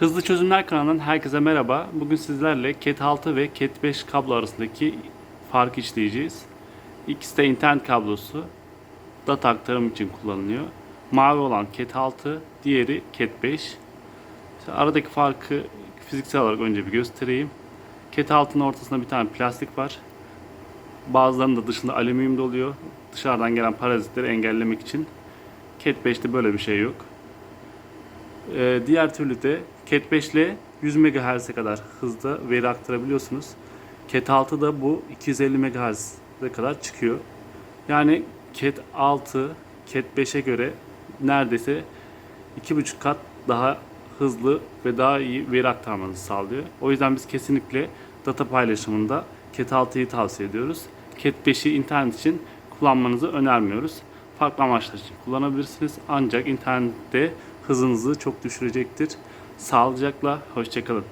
Hızlı Çözümler kanalından herkese merhaba. Bugün sizlerle Cat 6 ve Cat 5 kablo arasındaki farkı işleyeceğiz. İkisi de internet kablosu. Data aktarım için kullanılıyor. Mavi olan Cat 6, diğeri Cat 5. İşte aradaki farkı fiziksel olarak önce bir göstereyim. Cat 6'nın ortasında bir tane plastik var. Bazılarının da dışında alüminyum da oluyor. Dışarıdan gelen parazitleri engellemek için. Cat 5'te böyle bir şey yok. Ee, diğer türlü de Cat 5 ile 100 MHz'e kadar hızda veri aktarabiliyorsunuz. Cat 6'da bu 250 MHz'e kadar çıkıyor. Yani Cat 6 Cat 5'e göre neredeyse 2,5 kat daha hızlı ve daha iyi veri aktarmanızı sağlıyor. O yüzden biz kesinlikle data paylaşımında Cat 6'yı tavsiye ediyoruz. Cat 5'i internet için kullanmanızı önermiyoruz. Farklı amaçlar için kullanabilirsiniz. Ancak internette hızınızı çok düşürecektir. Sağlıcakla, hoşçakalın.